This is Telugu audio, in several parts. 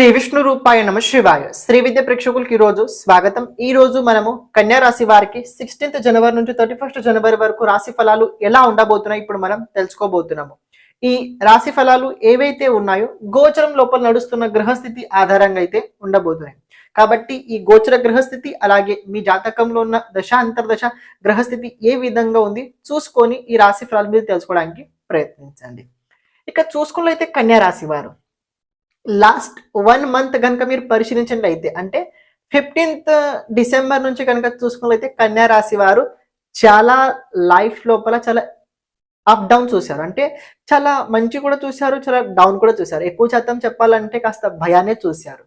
శ్రీ విష్ణు రూపాయ నమ శివాయ. శ్రీ విద్య ప్రేక్షకులకి ఈ రోజు స్వాగతం. ఈ రోజు మనము కన్యా రాశి వారికి సిక్స్టీన్త్ జనవరి నుంచి థర్టీ ఫస్ట్ జనవరి వరకు రాశి ఫలాలు ఎలా ఉండబోతున్నాయి ఇప్పుడు మనం తెలుసుకోబోతున్నాము. ఈ రాశి ఫలాలు ఏవైతే ఉన్నాయో గోచరం లోపల నడుస్తున్న గ్రహస్థితి ఆధారంగా అయితే ఉండబోతున్నాయి. కాబట్టి ఈ గోచర గ్రహస్థితి అలాగే మీ జాతకంలో ఉన్న దశ అంతర్దశ గ్రహస్థితి ఏ విధంగా ఉంది చూసుకొని ఈ రాశి ఫలాల మీద తెలుసుకోవడానికి ప్రయత్నించండి. ఇక చూసుకున్నట్లయితే కన్యా రాశి వారు. లాస్ట్ వన్ మంత్ కనుక మీరు పరిశీలించండి అయితే అంటే ఫిఫ్టీన్త్ డిసెంబర్ నుంచి కనుక చూసుకున్నట్లయితే కన్యా రాశి వారు చాలా లైఫ్ లోపల చాలా అప్ డౌన్ చూశారు. అంటే చాలా మంచి కూడా చూశారు చాలా డౌన్ కూడా చూశారు. ఎక్కువ శాతం చెప్పాలంటే కాస్త భయాన్ని చూశారు.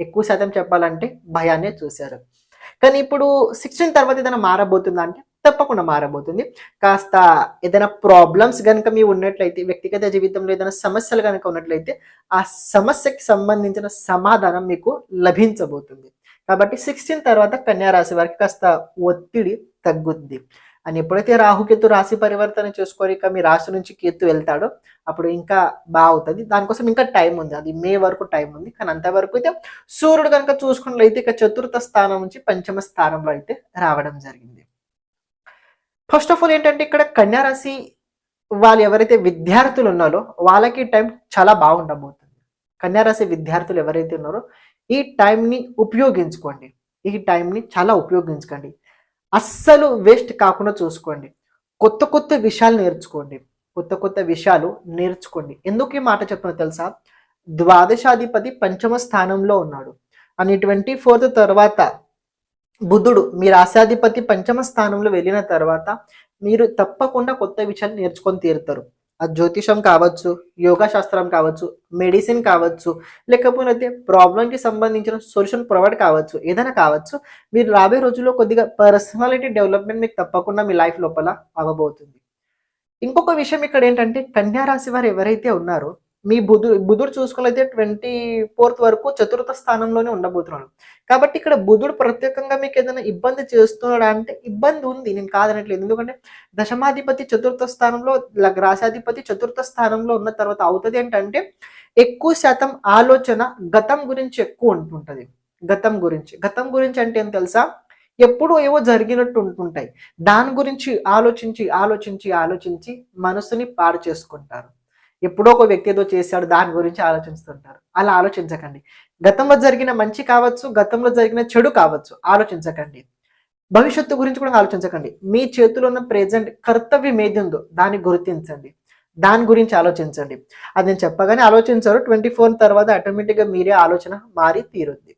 ఎక్కువ శాతం చెప్పాలంటే భయాన్నే చూశారు. కానీ ఇప్పుడు సిక్స్టీన్ తర్వాత ఏదైనా మారబోతుందా అంటే తప్పకుండా మారబోతుంది. కాస్త ఏదైనా ప్రాబ్లమ్స్ కనుక మీ ఉన్నట్లయితే వ్యక్తిగత జీవితంలో ఏదైనా సమస్యలు కనుక ఉన్నట్లయితే ఆ సమస్యకి సంబంధించిన సమాధానం మీకు లభించబోతుంది. కాబట్టి సిక్స్టీన్ తర్వాత కన్యా రాశి వారికి కాస్త ఒత్తిడి తగ్గుద్ది. అని ఎప్పుడైతే రాహుకేతు రాశి పరివర్తన చేసుకొని ఇక మీ రాశి నుంచి కేతు వెళ్తాడో అప్పుడు ఇంకా బాగుతుంది దానికోసం ఇంకా టైం ఉంది. అది మే వరకు టైం ఉంది. కానీ అంతవరకు అయితే సూర్యుడు కనుక చూసుకున్నట్లయితే ఇక చతుర్థ స్థానం నుంచి పంచమ స్థానంలో అయితే రావడం జరిగింది. ఫస్ట్ ఆఫ్ ఆల్ ఏంటంటే ఇక్కడ కన్యారాశి వాళ్ళు ఎవరైతే విద్యార్థులు ఉన్నారో వాళ్ళకి టైం చాలా బాగుండబోతుంది. కన్యారాశి విద్యార్థులు ఎవరైతే ఉన్నారో ఈ టైంని ఉపయోగించుకోండి. ఈ టైంని చాలా ఉపయోగించుకోండి. అస్సలు వేస్ట్ కాకుండా చూసుకోండి. కొత్త కొత్త విషయాలు నేర్చుకోండి. కొత్త కొత్త విషయాలు నేర్చుకోండి. ఎందుకు ఈ మాట చెప్పిన తెలుసా? ద్వాదశాధిపతి పంచమ స్థానంలో ఉన్నాడు. అని ట్వంటీ ఫోర్త్ తర్వాత బుద్ధుడు మీ రాశాధిపతి పంచమ స్థానంలో వెళ్ళిన తర్వాత మీరు తప్పకుండా కొత్త విషయాలు నేర్చుకొని తీరుతారు. అది జ్యోతిషం కావచ్చు యోగా శాస్త్రం కావచ్చు మెడిసిన్ కావచ్చు లేకపోతే ప్రాబ్లంకి సంబంధించిన సొల్యూషన్ ప్రొవైడ్ కావచ్చు ఏదైనా కావచ్చు మీరు రాబోయే రోజుల్లో కొద్దిగా పర్సనాలిటీ డెవలప్మెంట్ మీకు తప్పకుండా మీ లైఫ్ లోపల అవ్వబోతుంది ఇంకొక విషయం ఇక్కడ ఏంటంటే కన్యా రాశి వారు ఎవరైతే ఉన్నారో మీ బుధుడు బుధుడు చూసుకున్నైతే ట్వంటీ ఫోర్త్ వరకు చతుర్థ స్థానంలోనే ఉండబోతున్నాడు. కాబట్టి ఇక్కడ బుధుడు ప్రత్యేకంగా మీకు ఏదైనా ఇబ్బంది చేస్తున్నాడా అంటే ఇబ్బంది ఉంది నేను కాదనట్లేదు. ఎందుకంటే దశమాధిపతి చతుర్థ స్థానంలో రాశాధిపతి చతుర్థ స్థానంలో ఉన్న తర్వాత అవుతుంది ఏంటంటే ఎక్కువ శాతం ఆలోచన గతం గురించి ఎక్కువ ఉంటుంటుంది. గతం గురించి. గతం గురించి అంటే ఏం తెలుసా? ఎప్పుడూ ఏవో జరిగినట్టు ఉంటుంటాయి. దాని గురించి ఆలోచించి ఆలోచించి ఆలోచించి మనసుని పాడు చేసుకుంటారు. ఎప్పుడో ఒక వ్యక్తి ఏదో చేశాడు దాని గురించి ఆలోచిస్తుంటారు. అలా ఆలోచించకండి. గతంలో జరిగిన మంచి కావచ్చు గతంలో జరిగిన చెడు కావచ్చు ఆలోచించకండి. భవిష్యత్తు గురించి కూడా ఆలోచించకండి. మీ చేతిలో ఉన్న ప్రెజెంట్ కర్తవ్యం ఏది ఉందో దాన్ని గుర్తించండి. దాని గురించి ఆలోచించండి. అది నేను చెప్పగానే ఆలోచించారు ట్వంటీ ఫోర్ తర్వాత ఆటోమేటిక్గా మీరే ఆలోచన మారి తీరుద్ది.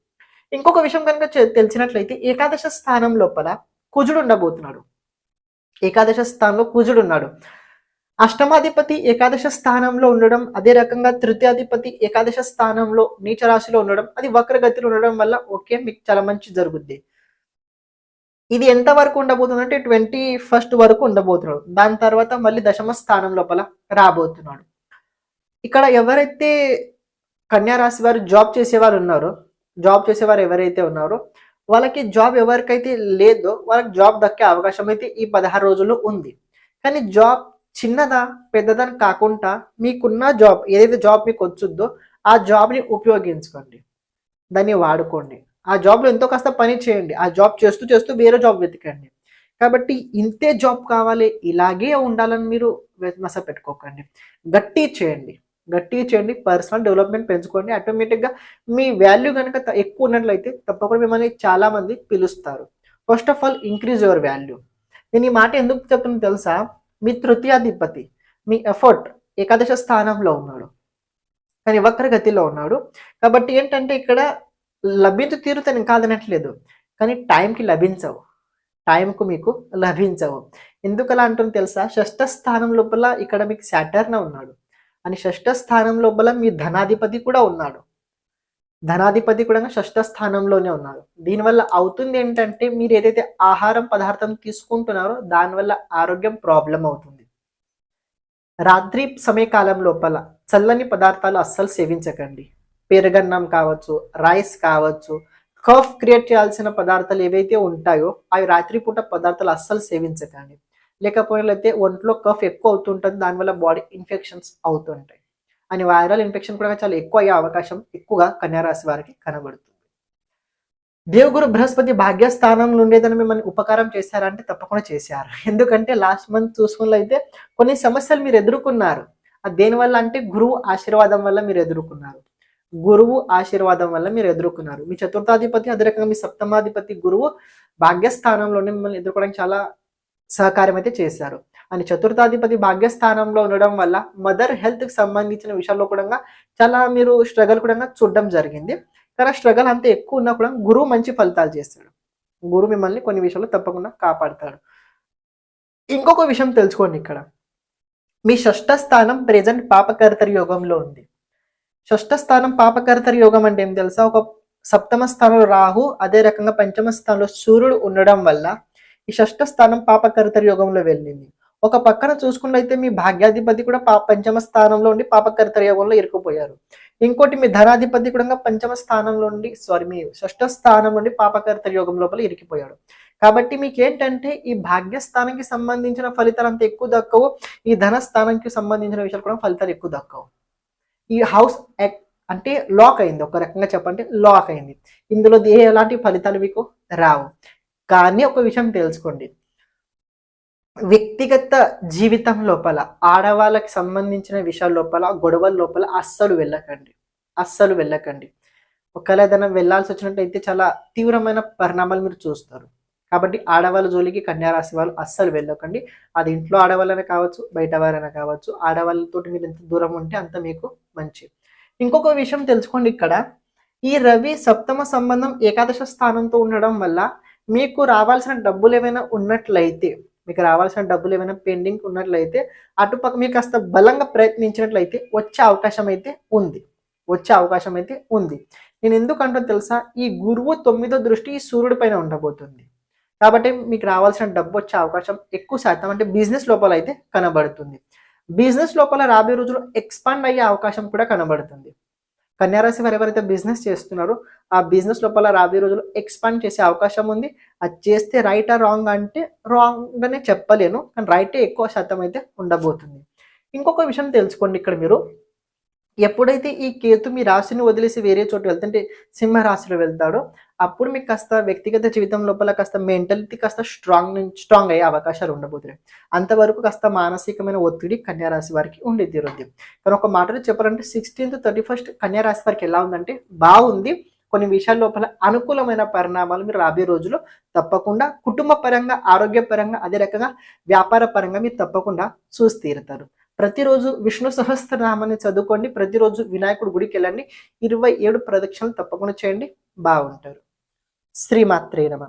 ఇంకొక విషయం కనుక తెలిసినట్లయితే ఏకాదశ స్థానం లోపల కుజుడు ఉండబోతున్నాడు. ఏకాదశ స్థానంలో కుజుడు ఉన్నాడు. అష్టమాధిపతి ఏకాదశ స్థానంలో ఉండడం అదే రకంగా తృతీయాధిపతి ఏకాదశ స్థానంలో నీచ రాశిలో ఉండడం అది వక్రగతిలో ఉండడం వల్ల ఓకే మీకు చాలా మంచి జరుగుద్ది. ఇది ఎంత వరకు ఉండబోతుంది అంటే ట్వంటీ ఫస్ట్ వరకు ఉండబోతున్నాడు. దాని తర్వాత మళ్ళీ దశమ స్థానం లోపల రాబోతున్నాడు. ఇక్కడ ఎవరైతే కన్యారాశి వారు జాబ్ చేసేవారు ఉన్నారో జాబ్ చేసేవారు ఎవరైతే ఉన్నారో వాళ్ళకి జాబ్ ఎవరికైతే లేదో వాళ్ళకి జాబ్ దక్కే అవకాశం అయితే ఈ పదహారు రోజుల్లో ఉంది. కానీ జాబ్ చిన్నదా పెద్దదని కాకుండా మీకున్న జాబ్ ఏదైతే జాబ్ మీకు వచ్చుద్దో ఆ జాబ్ని ఉపయోగించుకోండి. దాన్ని వాడుకోండి. ఆ జాబ్లో ఎంతో కాస్త పని చేయండి. ఆ జాబ్ చేస్తూ చేస్తూ వేరే జాబ్ వెతకండి. కాబట్టి ఇంతే జాబ్ కావాలి ఇలాగే ఉండాలని మీరు మస పెట్టుకోకండి. గట్టి చేయండి. గట్టి చేయండి. పర్సనల్ డెవలప్మెంట్ పెంచుకోండి. ఆటోమేటిక్గా మీ వాల్యూ కనుక త- ఎక్కువ ఉన్నట్లయితే తప్పకుండా మిమ్మల్ని చాలామంది పిలుస్తారు. First of all increase your value. నేను ఈ మాట ఎందుకు చెప్తున్నా తెలుసా? మీ తృతీయాధిపతి మీ ఎఫర్ట్ ఏకాదశ స్థానంలో ఉన్నాడు. కానీ వక్రగతిలో ఉన్నాడు. కాబట్టి ఏంటంటే ఇక్కడ లభించు తీరుతని కాదనట్లేదు. కానీ టైంకి లభించవు. టైంకు మీకు లభించవు. ఎందుకు అలా అంటుంది తెలుసా? షష్ఠ స్థానం లోపల ఇక్కడ మీకు శాటర్న ఉన్నాడు. అని షష్ఠ స్థానం లోపల మీ ధనాధిపతి కూడా ఉన్నాడు. ధనాధిపతి కూడా షష్ఠ స్థానంలోనే ఉన్నారు. దీనివల్ల అవుతుంది ఏంటంటే మీరు ఏదైతే ఆహారం పదార్థం తీసుకుంటున్నారో దానివల్ల ఆరోగ్యం ప్రాబ్లం అవుతుంది. రాత్రి సమయకాలం లోపల చల్లని పదార్థాలు అస్సలు సేవించకండి. పెరుగన్నం కావచ్చు రైస్ కావచ్చు కఫ్ క్రియేట్ చేయాల్సిన పదార్థాలు ఏవైతే ఉంటాయో అవి రాత్రిపూట పదార్థాలు అస్సలు సేవించకండి. లేకపోతే ఒంట్లో కఫ్ ఎక్కువ అవుతుంటుంది దానివల్ల బాడీ ఇన్ఫెక్షన్స్ అవుతుంటాయి. అని వైరల్ ఇన్ఫెక్షన్ కూడా చాలా ఎక్కువ అయ్యే అవకాశం ఎక్కువగా కన్యారాశి వారికి కనబడుతుంది. దేవగురు బృహస్పతి భాగ్యస్థానంలో ఉండేదని మిమ్మల్ని ఉపకారం చేశారంటే తప్పకుండా చేశారు. ఎందుకంటే లాస్ట్ మంత్ చూసుకున్నట్లయితే కొన్ని సమస్యలు మీరు ఎదుర్కొన్నారు. అది దేనివల్ల అంటే గురువు ఆశీర్వాదం వల్ల మీరు ఎదుర్కొన్నారు. గురువు ఆశీర్వాదం వల్ల మీరు ఎదుర్కొన్నారు. మీ చతుర్థాధిపతి అదే రకంగా మీ సప్తమాధిపతి గురువు భాగ్యస్థానంలోనే మిమ్మల్ని ఎదుర్కోవడానికి చాలా సహకారం అయితే చేశారు. అని చతుర్థాధిపతి భాగ్యస్థానంలో ఉండడం వల్ల మదర్ హెల్త్కి సంబంధించిన విషయాల్లో కూడా చాలా మీరు స్ట్రగల్ కూడా చూడడం జరిగింది. కానీ స్ట్రగల్ అంత ఎక్కువ ఉన్నా కూడా గురువు మంచి ఫలితాలు చేస్తాడు. గురువు మిమ్మల్ని కొన్ని విషయాల్లో తప్పకుండా కాపాడతాడు. ఇంకొక విషయం తెలుసుకోండి ఇక్కడ. మీ షష్ఠ స్థానం ప్రెజెంట్ పాపకర్తరి యోగంలో ఉంది. షష్ఠ స్థానం పాపకర్తరి యోగం అంటే ఏం తెలుసా? ఒక సప్తమ స్థానంలో రాహు అదే రకంగా పంచమ స్థానంలో సూర్యుడు ఉండడం వల్ల ఈ షష్ఠ స్థానం పాపకర్తరి యోగంలో వెళ్ళింది. ఒక పక్కన చూసుకున్నట్లయితే మీ భాగ్యాధిపతి కూడా పా పంచమ స్థానంలో ఉండి పాపకర్తరి యోగంలో ఇరుక్కుపోయారు. ఇంకోటి మీ ధనాధిపతి కూడా పంచమ స్థానంలో ఉండి సారీ మీ షష్ఠ స్థానం నుండి పాపకర్తరి యోగం లోపల ఇరికిపోయాడు కాబట్టి మీకు ఏంటంటే ఈ భాగ్యస్థానానికి సంబంధించిన ఫలితాలు అంత ఎక్కువ దక్కవు ఈ ధన సంబంధించిన విషయాలు కూడా ఫలితాలు ఎక్కువ దక్కవు. ఈ హౌస్ అంటే లాక్ అయింది ఒక రకంగా చెప్పంటే లాక్ అయింది. ఇందులో ఏ ఎలాంటి ఫలితాలు మీకు రావు. కానీ ఒక విషయం తెలుసుకోండి. వ్యక్తిగత జీవితం లోపల ఆడవాళ్ళకి సంబంధించిన విషయాల లోపల గొడవల లోపల అస్సలు వెళ్ళకండి. అస్సలు వెళ్ళకండి. ఒకవేళ ఏదైనా వెళ్ళాల్సి వచ్చినట్టయితే చాలా తీవ్రమైన పరిణామాలు మీరు చూస్తారు. కాబట్టి ఆడవాళ్ళ జోలికి కన్యారాశి వాళ్ళు అస్సలు వెళ్ళకండి. అది ఇంట్లో ఆడవాళ్ళైనా కావచ్చు బయట వారైనా కావచ్చు. ఆడవాళ్ళతో మీరు ఎంత దూరం ఉంటే అంత మీకు మంచి. ఇంకొక విషయం తెలుసుకోండి ఇక్కడ. ఈ రవి సప్తమ సంబంధం ఏకాదశ స్థానంతో ఉండడం వల్ల మీకు రావాల్సిన డబ్బులు ఏమైనా ఉన్నట్లయితే మీకు రావాల్సిన డబ్బులు ఏమైనా పెండింగ్ ఉన్నట్లయితే అటుపక్క మీరు కాస్త బలంగా ప్రయత్నించినట్లయితే వచ్చే అవకాశం అయితే ఉంది. వచ్చే అవకాశం అయితే ఉంది. నేను ఎందుకంటో తెలుసా? ఈ గురువు తొమ్మిదో దృష్టి ఈ సూర్యుడి పైన ఉండబోతుంది. కాబట్టి మీకు రావాల్సిన డబ్బు వచ్చే అవకాశం ఎక్కువ శాతం అంటే బిజినెస్ లోపల అయితే కనబడుతుంది. బిజినెస్ లోపల రాబోయే రోజులు ఎక్స్పాండ్ అయ్యే అవకాశం కూడా కనబడుతుంది. కన్యారాశి వారు ఎవరైతే బిజినెస్ చేస్తున్నారో ఆ బిజినెస్ లోపల రాబోయే రోజులు ఎక్స్పాండ్ చేసే అవకాశం ఉంది. అది చేస్తే రైట్ ఆ రాంగ్ అంటే రాంగ్ అనే చెప్పలేను. కానీ రైటే ఎక్కువ శాతం అయితే ఉండబోతుంది. ఇంకొక విషయం తెలుసుకోండి ఇక్కడ మీరు. ఎప్పుడైతే ఈ కేతు మీ రాశిని వదిలేసి వేరే చోటు వెళ్తుంటే సింహరాశిలో వెళ్తాడో అప్పుడు మీకు కాస్త వ్యక్తిగత జీవితం లోపల కాస్త మెంటలిటీ కాస్త స్ట్రాంగ్ స్ట్రాంగ్ అయ్యే అవకాశాలు ఉండబోతున్నాయి. అంతవరకు కాస్త మానసికమైన ఒత్తిడి కన్యారాశి వారికి ఉండి తీరుద్ది కానీ ఒక మాటలో చెప్పాలంటే సిక్స్టీన్త్ థర్టీ ఫస్ట్ కన్యారాశి వారికి ఎలా ఉందంటే బాగుంది. కొన్ని విషయాల లోపల అనుకూలమైన పరిణామాలు మీరు రాబోయే రోజుల్లో తప్పకుండా కుటుంబ పరంగా ఆరోగ్య పరంగా అదే రకంగా వ్యాపార పరంగా మీరు తప్పకుండా చూసి తీరుతారు ప్రతిరోజు విష్ణు సహస్రనామాన్ని చదువుకోండి. ప్రతిరోజు వినాయకుడు గుడికి వెళ్ళండి. ఇరవై ఏడు ప్రదక్షిణలు తప్పకుండా చేయండి. బాగుంటారు. శ్రీమాత్రే నమ.